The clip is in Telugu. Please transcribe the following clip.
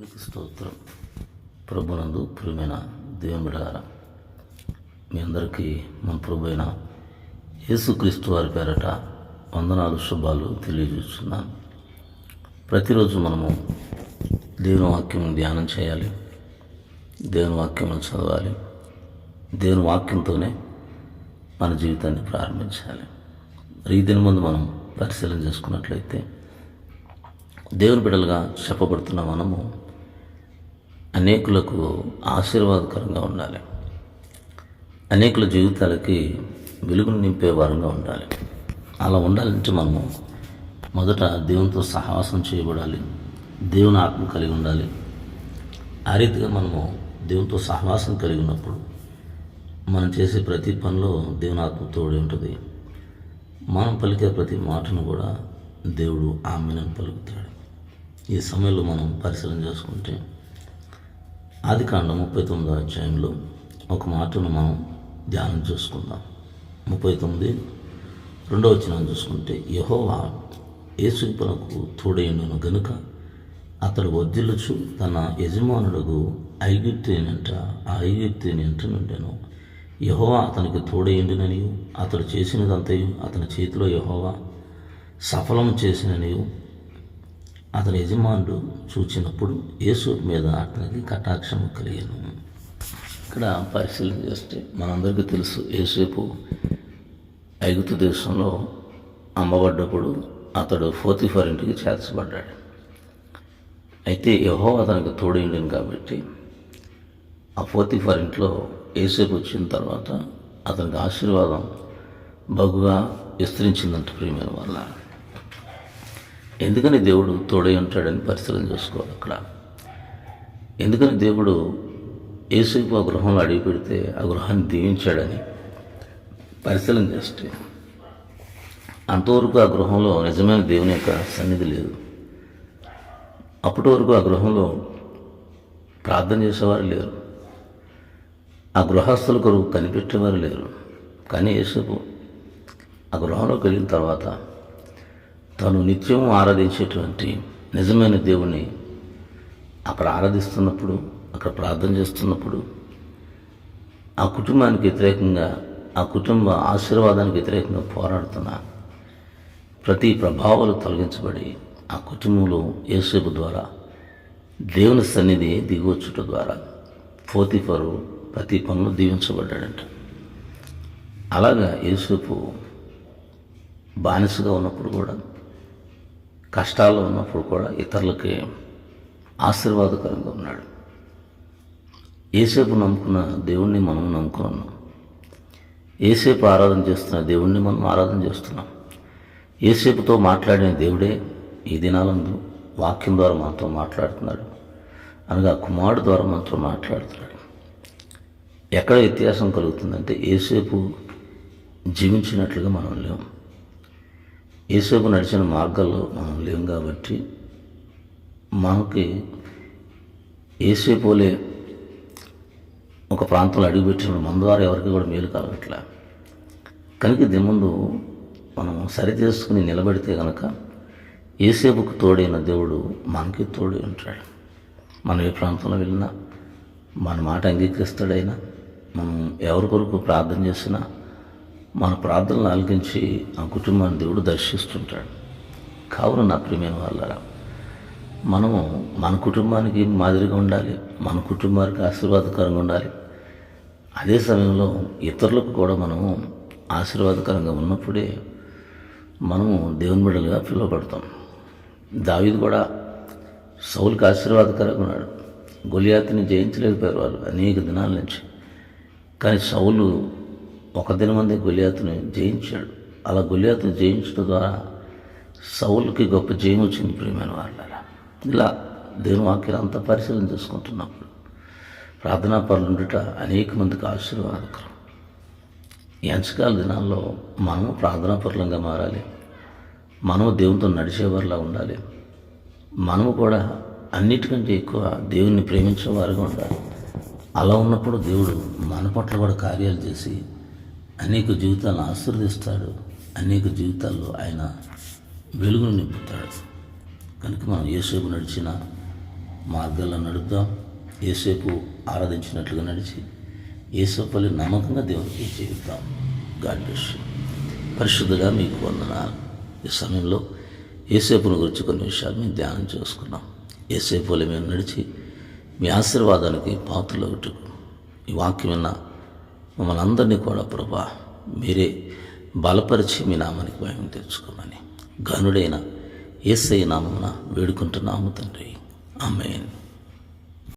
మీకు స్తోత్రం ప్రభునందు ప్రియమైన దేవుని బిడగారా మీ అందరికీ మన ప్రభు అయిన యేసుక్రీస్తు వారి పేరట వందనాలు శుభాలు తెలియజేస్తున్నాను ప్రతిరోజు మనము దేవుని వాక్యం ధ్యానం చేయాలి. దేవుని వాక్యం చదవాలి. దేవుని వాక్యంతోనే మన జీవితాన్ని ప్రారంభించాలి. ఈ దిన ముందు మనం పరిశీలన చేసుకున్నట్లయితే దేవుని బిడ్డలుగా చెప్పబడుతున్న మనము అనేకులకు ఆశీర్వాదకరంగా ఉండాలి. అనేకుల జీవితాలకి వెలుగును నింపే వారంగా ఉండాలి. అలా ఉండాలంటే మనము మొదట దేవునితో సహవాసం చేయబడాలి. దేవుని ఆత్మ కలిగి ఉండాలి. ఆ రీతిగా మనము దేవునితో సహవాసం కలిగి ఉన్నప్పుడు మనం చేసే ప్రతి పనిలో దేవుని ఆత్మ తోడి ఉంటుంది. మనం పలికే ప్రతి మాటను కూడా దేవుడు ఆమెను పలుకుతాడు. ఈ సమయంలో మనం పరిశీలన చేసుకుంటే ఆది కాండ ముప్పై తొమ్మిదో అధ్యాయంలో ఒక మాటను మనం ధ్యానం చేసుకుందాం. ముప్పై తొమ్మిది రెండవ వచనం చూసుకుంటే యహోవా ఏసుకునకు తోడైనను గనుక అతడు వద్దిల్లుచు తన యజమానుడుగు ఐగుప్తేనంట ఆ ఐగుప్తేనంట నుండెను. యహోవా అతనికి తోడైండునని అతడు చేసినదంతయు అతని చేతిలో యహోవా సఫలం చేసిననియు అతని యజమానుడు చూచినప్పుడు యేసు మీద అతనికి కటాక్షం కలిగాను. ఇక్కడ పరిశీలన చేస్తే మనందరికీ తెలుసు యేసేపు ఐగుప్తు దేశంలో అమ్మబడ్డప్పుడు అతడు ఫోర్తిఫర్ ఇంటికి చేర్చబడ్డాడు. అయితే యహో అతనికి తోడైండింది కాబట్టి ఆ ఫోర్తిఫర్ ఇంట్లో ఏసేపు వచ్చిన తర్వాత అతనికి ఆశీర్వాదం బగుగా విస్తరించిందంట ప్రియమైన వల్ల ఎందుకని దేవుడు తోడై ఉంటాడని పరిశీలన చేసుకోవాలి అక్కడ? ఎందుకని దేవుడు ఏసేపు ఆ గృహంలో అడిగి పెడితే ఆ గృహాన్ని దీవించాడని పరిశీలన చేస్తే అంతవరకు ఆ గృహంలో నిజమైన దేవుని యొక్క సన్నిధి లేదు. అప్పటి వరకు ఆ గృహంలో ప్రార్థన చేసేవారు లేరు. ఆ గృహస్థుల కొరకు కనిపెట్టేవారు లేరు. కానీ యేసుకు ఆ గృహంలోకి వెళ్ళిన తర్వాత తను నిత్యం ఆరాధించేటువంటి నిజమైన దేవుణ్ణి అక్కడ ఆరాధిస్తున్నప్పుడు అక్కడ ప్రార్థన చేస్తున్నప్పుడు ఆ కుటుంబానికి వ్యతిరేకంగా ఆ కుటుంబ ఆశీర్వాదానికి వ్యతిరేకంగా పోరాడుతున్న ప్రతి ప్రభావాలు తొలగించబడి ఆ కుటుంబంలో యేసేపు ద్వారా దేవుని సన్నిధి దిగువచ్చుట ద్వారా పోతిఫరు ప్రతి పనులు దీవించబడ్డాడంట. అలాగా యేసేపు బానిసగా ఉన్నప్పుడు కూడా కష్టాల్లో ఉన్నప్పుడు కూడా ఇతరులకి ఆశీర్వాదకరంగా ఉన్నాడు. ఏసేపు నమ్ముకున్న దేవుణ్ణి మనం నమ్ముకున్నాం. ఏసేపు ఆరాధన చేస్తున్న దేవుణ్ణి మనం ఆరాధన చేస్తున్నాం. ఏసేపుతో మాట్లాడిన దేవుడే ఈ దినాలందు వాక్యం ద్వారా మనతో మాట్లాడుతున్నాడు. అనగా కుమారుడు ద్వారా మనతో మాట్లాడుతున్నాడు. ఎక్కడ వ్యత్యాసం కలుగుతుందంటే ఏసేపు జీవించినట్లుగా మనం లేము ఏసేపు నడిచిన మార్గాల్లో మనం లేం కాబట్టి మనకి ఏసేపోలే ఒక ప్రాంతంలో అడుగుపెట్టినప్పుడు మన ద్వారా ఎవరికి కూడా మేలు కలగట్లే కనుక దీని ముందు మనం సరి చేసుకుని నిలబడితే కనుక ఏసేపుకు తోడైన దేవుడు మనకి తోడు ఉంటాడు. మనం ఏ ప్రాంతంలో వెళ్ళినా మన మాట అంగీకరిస్తాడైనా మనం ఎవరి కొరకు ప్రార్థన చేసినా మన ప్రార్థనలు ఆలకించి ఆ కుటుంబాన్ని దేవుడు దర్శిస్తుంటాడు. కావున నా ప్రియమైన వాళ్ళరా మనము మన కుటుంబానికి మాదిరిగా ఉండాలి మన కుటుంబానికి ఆశీర్వాదకరంగా ఉండాలి. అదే సమయంలో ఇతరులకు కూడా మనము ఆశీర్వాదకరంగా ఉన్నప్పుడే మనము దేవుని బిడ్డలుగా పిలువబడతాం. దావీదు కూడా సౌలుకి ఆశీర్వాదకరంగా ఉన్నాడు. గొలియాతిని జయించలేకపోయారు వాళ్ళు అనేక దినాల నుంచి. కానీ సౌలు ఒక దినమందే గొలియాతుని జయించాడు. అలా గొలియాతుని జయించడం ద్వారా సౌలుకి గొప్ప జయం వచ్చింది ప్రియమైన వాళ్ళ ఇలా దేవుని వాక్యాలు అంతా పరిశీలన చేసుకుంటున్నప్పుడు ప్రార్థనా పనులుండుట అనేక మందికి ఆశీర్వాదకరం. ఈ అంచకాల దినాల్లో మనము ప్రార్థనా పరులంగా మారాలి. మనము దేవునితో నడిచేవారిలా ఉండాలి. మనము కూడా అన్నిటికంటే ఎక్కువ దేవుణ్ణి ప్రేమించేవారుగా ఉండాలి. అలా ఉన్నప్పుడు దేవుడు మన పట్ల కూడా కార్యాలు చేసి అనేక జీవితాలను ఆశీర్వదిస్తాడు. అనేక జీవితాల్లో ఆయన వెలుగును నింపుతాడు. కనుక మనం ఏసేపు నడిచిన మార్గాల్లో నడుద్దాం ఏసేపు ఆరాధించినట్లుగా నడిచి ఏసేపల్లి నమ్మకంగా దేవునికి జీవిద్దాం గాడ్ బ్లెస్ పరిశుద్ధగా మీకు వందనాలు. ఈ సమయంలో ఏసేపును గురించి కొన్ని విషయాలు మేము ధ్యానం చేసుకున్నాం. ఏసేపులు మేము నడిచి మీ ఆశీర్వాదానికి పాత్రలు ఒకటి ఈ వాక్యం విన్న మమ్మల్ని అందరినీ కూడా ప్రభా మీరే బలపరిచి మీ నామానికి భయం తెచ్చుకోమని గనుడైన ఏసై నామమున వేడుకుంటున్నాము తండ్రి. ఆమెన్.